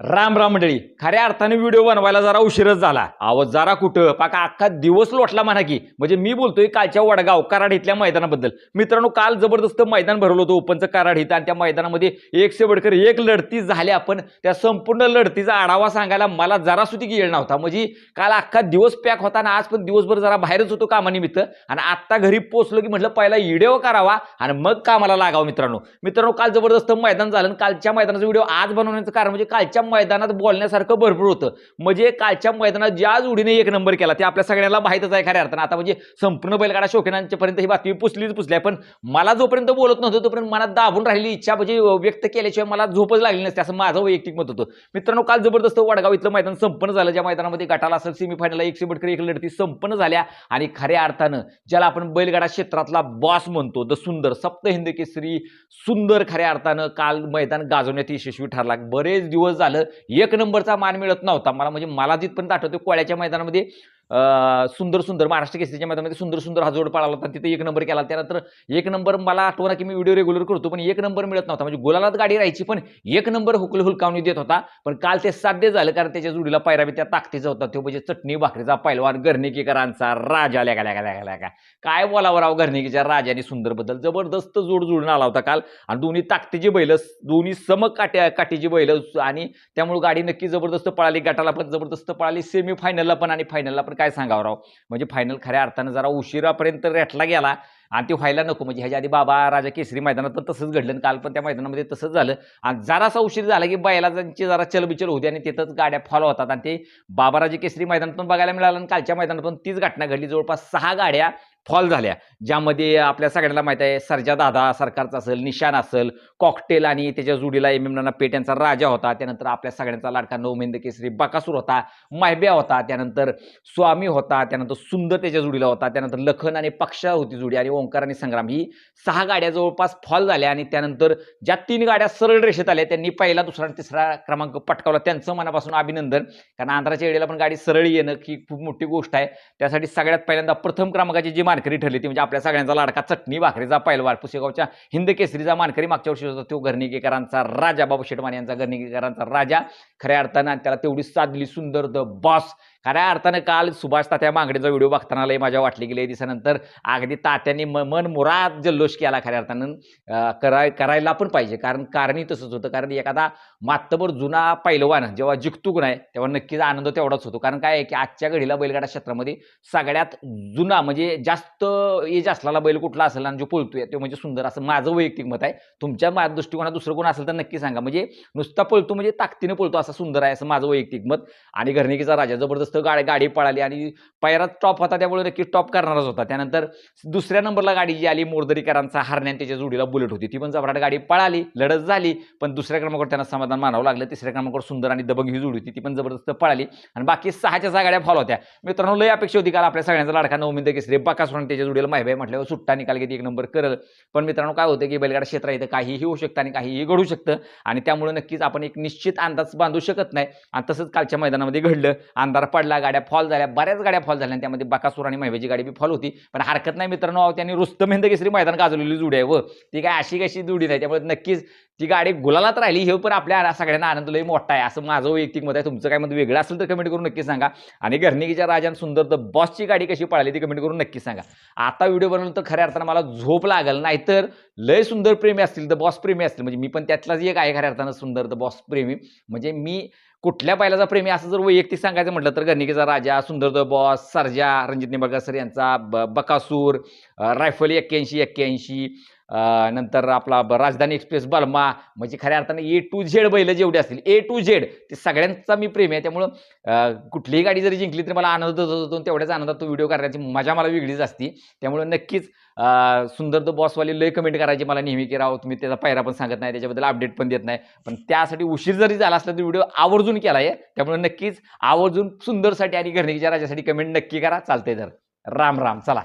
राम राम मंडळी. खऱ्या अर्थाने व्हिडिओ बनवायला जरा उशीरच झाला. आवाज जरा कुठं? पाका अख्खा दिवस लोटला म्हणा की. म्हणजे मी बोलतोय कालच्या वडगाव कराड इथल्या मैदानाबद्दल. मित्रांनो काल जबरदस्त मैदान भरवलं होतं ओपनचं कराड इथं आणि त्या मैदानामध्ये एक से बडकर एक लढती झाल्या. पण त्या संपूर्ण लढतीचा आढावा सांगायला मला जरा सुद्धा येळ नव्हता. म्हणजे काल अख्खा दिवस पॅक होता आणि आज पण दिवसभर जरा बाहेरच होतो कामानिमित्त. आणि आत्ता घरी पोचलो की म्हटलं पहिला व्हिडिओ करावा आणि मग कामाला लागावं मित्रांनो. मित्रांनो काल जबरदस्त मैदान झालं आणि कालच्या मैदानाचा व्हिडिओ आज बनवण्याचं कारण म्हणजे कालच्या मैदानात बोलण्यासारखं भरपूर होतं. म्हणजे कालच्या मैदानात ज्या जोडीने एक नंबर केला ते आपल्या सगळ्यांना माहितच आहे खऱ्या अर्थानं. आता म्हणजे संपूर्ण बैलगाडा शौकीनांच्यापर्यंत ही बातमी पुसलीच पुसली आहे पण मला जोपर्यंत बोलत नव्हतं तोपर्यंत मनात दाबून राहिली इच्छा म्हणजे व्यक्त केल्याशिवाय मला झोपच लागली नसते. असं माझं वैयक्तिक मत होतं. मित्रांनो काल जबरदस्त वडगाव इथलं मैदान संपन्न झालं. ज्या मैदानामध्ये गटाला असेल सेमीफायनलला एकशे बटकरी एक लढती संपन्न झाल्या. आणि खऱ्या अर्थानं ज्याला आपण बैलगाडा क्षेत्रातला बॉस म्हणतो द सुंदर सप्त हिंद केसरी सुंदर खऱ्या अर्थानं काल मैदान गाजवण्यात यशस्वी ठरला. बरेच दिवस झालं एक नंबरचा मान मिळत नव्हता. मला म्हणजे मला जिथपर्यंत आठवते कोळ्याच्या मैदानामध्ये सुंदर सुंदर महाराष्ट्र केसरीच्या मैदानामध्ये सुंदर सुंदर हा जोड पाळला होता. तिथे एक नंबर केला. त्यानंतर एक नंबर मला आठवना की मी व्हिडिओ रेग्युलर करतो पण एक नंबर मिळत नव्हता. म्हणजे गोलालाच गाडी राहायची पण एक नंबर हुकल हुलकावणी देत होता. पण काल ते साध्य झालं कारण त्याच्या जोडीला पायराबी त्या ताकदीचा होता. तो म्हणजे चटणी भाकरीचा पैलवान गर्णिकेकरांचा राजा. लॅगा लॅगा लॅगा लॅगा काय बोलावं राव गर्णिकेच्या राजाने सुंदरबद्दल जबरदस्त जोड जुळून आला होता काल. आणि दोन्ही ताकदीची बैल दोन्ही सम काट्या काठीची बैल आणि त्यामुळे गाडी नक्की जबरदस्त पळाली. गटाला पण जबरदस्त पळाली. सेमीफायनलला पण आणि फायनलला पण काय सांगावं राव? म्हणजे फायनल खऱ्या अर्थानं जरा उशिरापर्यंत रेटला गेला आणि ते व्हायला नको. म्हणजे ह्याच्या आधी बाबा राजा केसरी मैदानात पण तसंच घडलं आणि काल पण त्या मैदानामध्ये तसंच झालं. आणि जरासा उशीर झाला की बैलांची जरा चलबिचल होती आणि तिथंच गाड्या फॉलो होतात. आणि ते बाबाराजे केसरी मैदानात पण बघायला मिळालं आणि कालच्या मैदानात पण तीच घटना घडली. जवळपास सहा गाड्या फॉल झाल्या. ज्यामध्ये आपल्या सगळ्यांना माहिती आहे सरजा दादा सरकारचा असेल निशान असेल कॉकटेल आणि त्याच्या जोडीला एम एम नाना पेट यांचा राजा होता. त्यानंतर आपल्या सगळ्यांचा लाडका नवमेंद केसरी बकासूर होता मायब्या होता त्यानंतर स्वामी होता त्यानंतर सुंदर त्याच्या जोडीला होता त्यानंतर लखन आणि पक्षा होती जोडी आणि ओंकार आणि संग्राम. ही सहा गाड्या जवळपास फॉल झाल्या आणि त्यानंतर ज्या तीन गाड्या सरळ रेषेत आल्या त्यांनी पहिला दुसरा आणि तिसरा क्रमांक पटकावला. त्यांचं मनापासून अभिनंदन. कारण आंध्राच्या वेळेला पण गाडी सरळ येणं ही खूप मोठी गोष्ट आहे. त्यासाठी सगळ्यात पहिल्यांदा प्रथम क्रमांकाची जी मानकरी ठरली ती म्हणजे आपल्या सगळ्यांचा लाडका चटणी भाकरीचा पैलवार पुसेगावच्या हिंद केसरीचा मानकरी मागच्या वर्षी होता तो गर्णिकेकरांचा राजा. बाबू शेटमान यांचा गर्णिकेकरांचा राजा. खऱ्या अर्थानं त्याला तेवढी साधली सुंदर द बॉस. खऱ्या अर्थानं काल सुभाष तात्या मांगडेचा व्हिडिओ बघताना लय माझ्या वाटली गेली दिवसानंतर अगदी तात्यांनी म मन मुराद जल्लोष केला खऱ्या अर्थानं. कराय करायला पण पाहिजे. कारण कारणही तसंच होतं. कारण एखादा मातबर जुना पैलवान जेव्हा जिंकतो नाही तेव्हा नक्कीच आनंद तेवढाच होतो. कारण काय आहे की आजच्या घडीला बैलगाडा क्षेत्रामध्ये सगळ्यात जुना म्हणजे जास्त एज असलेला बैल कुठला असेल आणि जो पळतोय तो म्हणजे सुंदर. असं माझं वैयक्तिक मत आहे. तुमच्या मा दृष्टिकोनात दुसरं कोण असेल तर नक्की सांगा. म्हणजे नुसता पळतो म्हणजे ताकदीनं पळतो असा सुंदर आहे असं माझं वैयक्तिक मत. आणि घरणिकीचा राजा जबरदस्त गाडी गाडी पळाली आणि पायरात टॉप होता त्यामुळे नक्की टॉप करणारच होता. त्यानंतर दुसऱ्या नंबरला गाडी जी आली मोरदरीकरांचा हरण्यान त्याच्या जोडीला बुलेट होती. ती पण जबराट गाडी पळाली लढत झाली पण दुसऱ्या क्रमांकावर त्यांना समाधान मानावं लागलं. तिसऱ्या क्रमांकावर सुंदर आणि दबंग ही जोडी होती ती पण जबरदस्त पळाली. आणि बाकी सहाच्या सहा गाड्या फॉलो होत्या. मित्रांनो लय अपेक्षा होती काल आपल्या सगळ्यांचा लाडका नवमिंद केसरी. बकासुरान त्याच्या जोडीला माहिती म्हटल्यावर सुट्टा निकाल घेते एक नंबर करल. पण मित्रांनो काय होतं की बैलगाडा क्षेत्र इथं काहीही होऊ शकतं आणि काहीही घडू शकतं. आणि त्यामुळे नक्कीच आपण एक निश्चित अंदाज बांधू शकत नाही. आणि तसंच कालच्या मैदानामध्ये घडलं. अंधार पडला गाड्या फॉल झाल्या बऱ्याच गाड्या फॉल झाल्या त्यामध्ये बकासूर आणि महिवेची गाडी बी फॉल होती. पण हरकत नाही मित्रांनो त्यांनी रुस्तम हिंद केसरी मैदान गाजवलेली जुडी आहे व ती काय अशी कशी जुडी नाही त्यामुळे नक्कीच ती गाडी गुलालात राहिली. हे पण आपल्या सगळ्यांना आनंद लई मोठा आहे. असं माझं वैयक्तिक मत आहे. तुमचं काय मत वेगळं असेल तर कमेंट करून नक्की सांगा. आणि घरणिकीच्या राजान सुंदर द बॉसची गाडी कशी पळाली ती कमेंट करून नक्की सांगा. आता व्हिडिओ बनवलं तर खऱ्या अर्थानं मला झोप लागल. नाहीतर लय सुंदर प्रेमी असतील तर बॉस प्रेमी असतील. म्हणजे मी पण त्यातलाच एक आहे खऱ्या अर्थानं सुंदर द बॉस प्रेमी. म्हणजे मी कुठल्या बैलाचा प्रेमी असं जर वैयक्तिक सांगायचं म्हटलं तर गर्णिकेचा राजा Sundar the boss Sarja Ranjit Nimbalkar sir यांचा ब बकासूर रायफल एक्क्याऐंशी एक्क्याऐंशी नंतर आपला राजधानी एक्सप्रेस बर्मा म्हणजे खऱ्या अर्थाने ए टू झेड बैल जेवढे असतील ए टू झेड ते सगळ्यांचा मी प्रेम आहे. त्यामुळं कुठलीही गाडी जरी जिंकली तरी मला आनंद होतो तेवढ्याच आनंदात तो व्हिडिओ करण्याची मजा मला वेगळीच असती. त्यामुळे नक्कीच सुंदर द बॉसवाले लय कमेंट करायची मला नेहमी की राव तुम्ही त्याचा पायरा पण सांगत नाही त्याच्याबद्दल अपडेट पण देत नाही. पण त्यासाठी उशीर जरी झाला असला तर व्हिडिओ आवर्जून केला आहे त्यामुळे नक्कीच आवर्जून सुंदरसाठी आणि घरणीच्या राजासाठी कमेंट नक्की करा. चालतंय तर. राम राम. चला.